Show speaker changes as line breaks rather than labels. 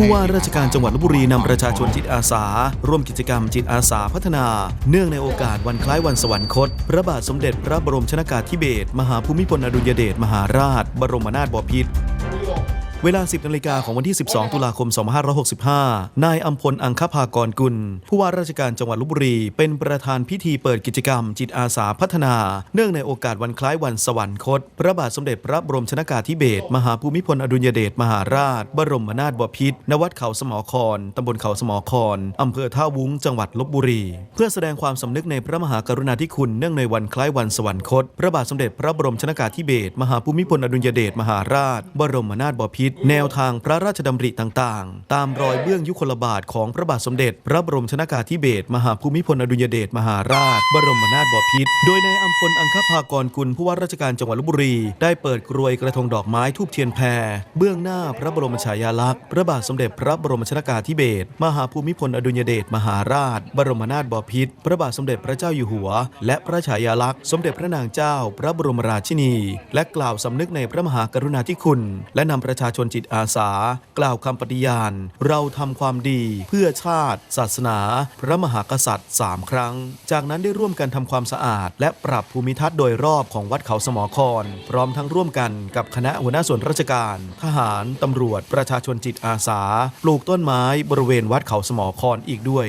ผู้ว่าราชการจังหวัดลบบุรีนำประชาชนจิตอาสา ร่วมกิจกรรมจิตอาสาพัฒนา เนื่องในโอกาสวันคล้ายวันสวรรคต พระบาทสมเด็จพระบรมชนากาธิเบศรมหาภูมิพลอดุลยเดชมหาราช บรมนาถบพิตร เวลา 10นาฬิกาของวันที่ 12 ตุลาคม 2565 นายอัมพล อังคภากรกุล ผู้ว่าราชการจังหวัดลบบุรี เป็นประธานพิธีเปิดกิจกรรม จิตอาสาพัฒนา เนื่องในโอกาสวันคล้ายวันสวรรคต พระบาทสมเด็จพระบรมชนากาธิเบศร มหาภูมิพล อดุลยเดช มหาราช บรมนาถบพิตร ณ วัดเขาสมอคร ตำบลเขาสมอคร อำเภอท่าวุ้ง จังหวัดลบบุรี เพื่อแสดงความสำนึกในพระมหากรุณาธิคุณ เนื่องในวันคล้ายวันสวรรคต พระบาทสมเด็จพระบรมชนากาธิเบศร มหาภูมิพล อดุลยเดช มหาราช บรมนาถบพิตรแนวทางพระราชดำริต่างๆ ตามรอยเบื้องยุคลบาทของพระบาทสมเด็จ พระบรมชนากาธิเบศรมหาภูมิพลอดุลยเดชมหาราช บรมนาถบพิตรโดยนายอัมพลอังคภากรกุลผู้ว่าราชการจังหวัดลบบุรี ได้เปิดกรวยกระทงดอกไม้ทูบเทียนแพรเบื้องหน้าพระบรมฉายาลักษณ์พระบาทสมเด็จพระบรมชนากาธิเบศรมหาภูมิพลอดุลยเดชมหาราช บรมนาถบพิตรพระบาทสมเด็จพระเจ้าอยู่หัว และพระฉายาลักษณ์สมเด็จพระนางเจ้า พระบรมราชินี และกล่าวสำนึกในพระมหากรุณาธิคุณ และนำประชาชชนจิตอาสา กล่าวคำปฏิญาณ เราทำความดีเพื่อชาติ ศาสนา พระมหากษัตริย์ 3 ครั้ง จากนั้นได้ร่วมกันทำความสะอาด และปรับภูมิทัศน์โดยรอบของวัดเขาสมอคร พร้อมทั้งร่วมกันกับคณะหัวหน้าส่วนราชการ ทหาร ตำรวจ ประชาชนจิตอาสา ปลูกต้นไม้บริเวณวัดเขาสมอครอีกด้วย